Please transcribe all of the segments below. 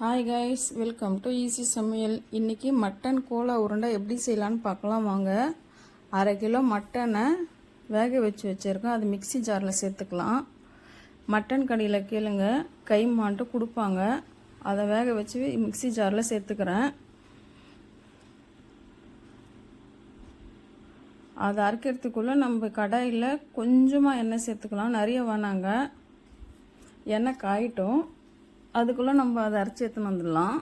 Hi guys welcome to easy சமையல் இன்றைக்கி mutton Cola உருண்டை எப்படி செய்யலான்னு பார்க்கலாம் வாங்க. அரை கிலோ மட்டனை வேக வச்சு வச்சுருக்கோம். அது மிக்ஸி ஜாரில் சேர்த்துக்கலாம். மட்டன் கடையில் கேளுங்க. கை மான்ட்டு கொடுப்பாங்க. அதை வேக வச்சு மிக்ஸி ஜாரில் சேர்த்துக்கிறேன். அதை அரைக்கிறதுக்குள்ளே நம்ம கடாயில் கொஞ்சமாக எண்ணெய் சேர்த்துக்கலாம். நிறைய வேணாங்க. எண்ணெய் காயிட்டும். அதுக்குள்ளே நம்ம அதை அரைச்சி எடுத்துன்னு வந்துடலாம்.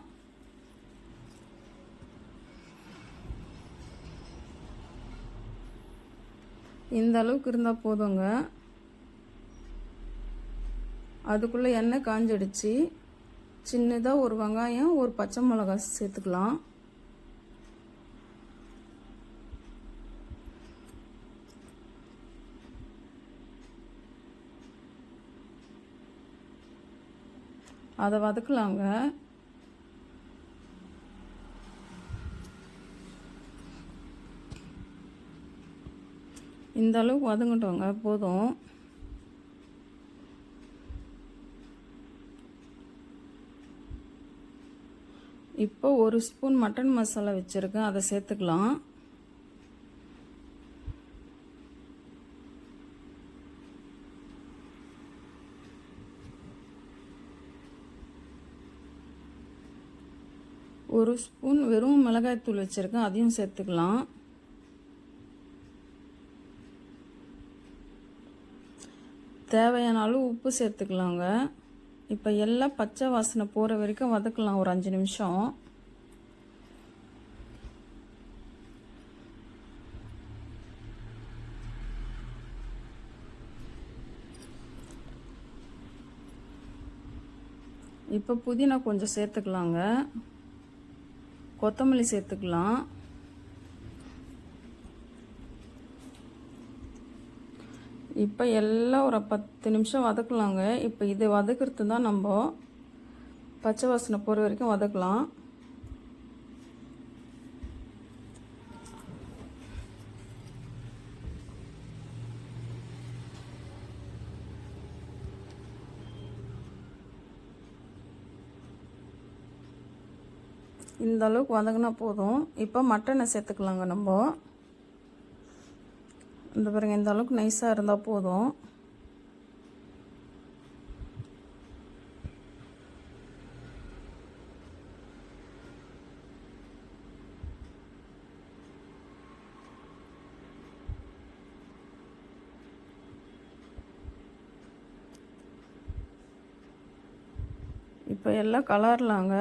இந்த அளவுக்கு இருந்தால் போதுங்க. அதுக்குள்ளே எண்ணெய் காஞ்சிடுச்சு சின்னதாக ஒரு வெங்காயம் ஒரு பச்சை மிளகாய் சேர்த்துக்கலாம். அதை வதக்கலாங்க. இந்த அளவுக்கு வதங்கட்டோங்க போதும். இப்போ ஒரு ஸ்பூன் மட்டன் மசாலா வச்சுருக்கேன் அதை சேர்த்துக்கலாம். ஒரு ஸ்பூன் வெறும் மிளகாய்த்தூள் வச்சுருக்கேன் அதையும் சேர்த்துக்கலாம். தேவையான அளவு உப்பு சேர்த்துக்கலாங்க. இப்போ எல்லாம் பச்சை வாசனை போகிற வரைக்கும் வதக்கலாம் ஒரு அஞ்சு நிமிஷம். இப்போ புதினா கொஞ்சம் சேர்த்துக்கலாங்க. கொத்தமல்லி சேர்த்துக்கலாம். இப்போ எல்லாம் ஒரு பத்து நிமிஷம் வதக்கலாங்க. இப்போ இது வதக்கிறது தான் நம்ம பச்சை வாசனை போகிற வரைக்கும் வதக்கலாம். இந்த அளவுக்கு வதங்கினா போதும். இப்போ மட்டனை சேர்த்துக்கலாங்க நம்ம. இந்த பாருங்கள் இந்த அளவுக்கு நைஸாக இருந்தால் போதும். இப்போ எல்லாம் கலர்லாங்க.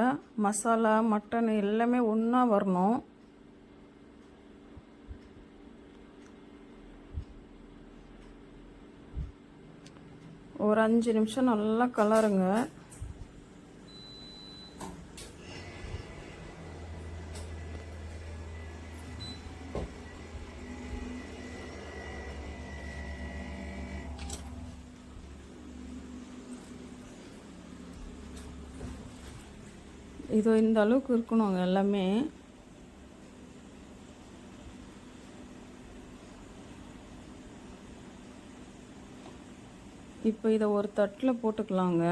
மசாலா மட்டன் எல்லாமே ஒன்றா வரணும். ஒரு அஞ்சு நிமிஷம் நல்லா கலருங்க. இது இந்த அளவுக்கு அங்கே எல்லாமே. இப்போ இதை ஒரு தட்டில் போட்டுக்கலாங்க.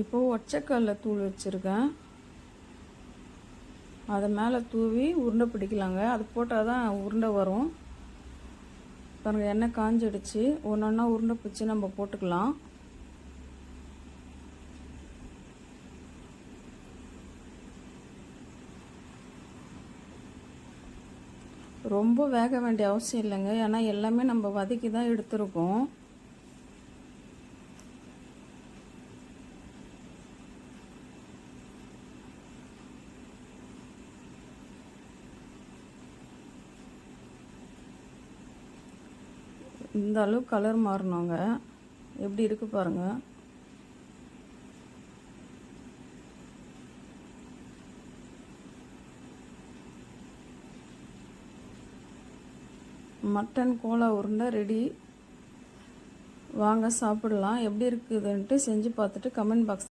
இப்போ ஒச்சக்கல்ல தூள் வச்சுருக்கேன். அதை மேலே தூவி உருண்டை பிடிக்கலாங்க. அது போட்டால் தான் உருண்டை வரும். பாருங்கள் எண்ணெய் காஞ்சிடுச்சு. ஒன்று ஒன்றா உருண்டை பிடிச்சி நம்ம போட்டுக்கலாம். ரொம்ப வேக வேண்டிய அவசியம் இல்லைங்க. ஏன்னா எல்லாமே நம்ம வதக்கி தான் எடுத்துருக்கோம். இந்த அளவு கலர் மாறணுங்க. எப்படி இருக்கு பாருங்க. மட்டன் கோலா உருண்டை ரெடி வாங்க சாப்பிடலாம். எப்படி இருக்குதுன்ட்டு செஞ்சு பார்த்துட்டு கமெண்ட் பாக்ஸ்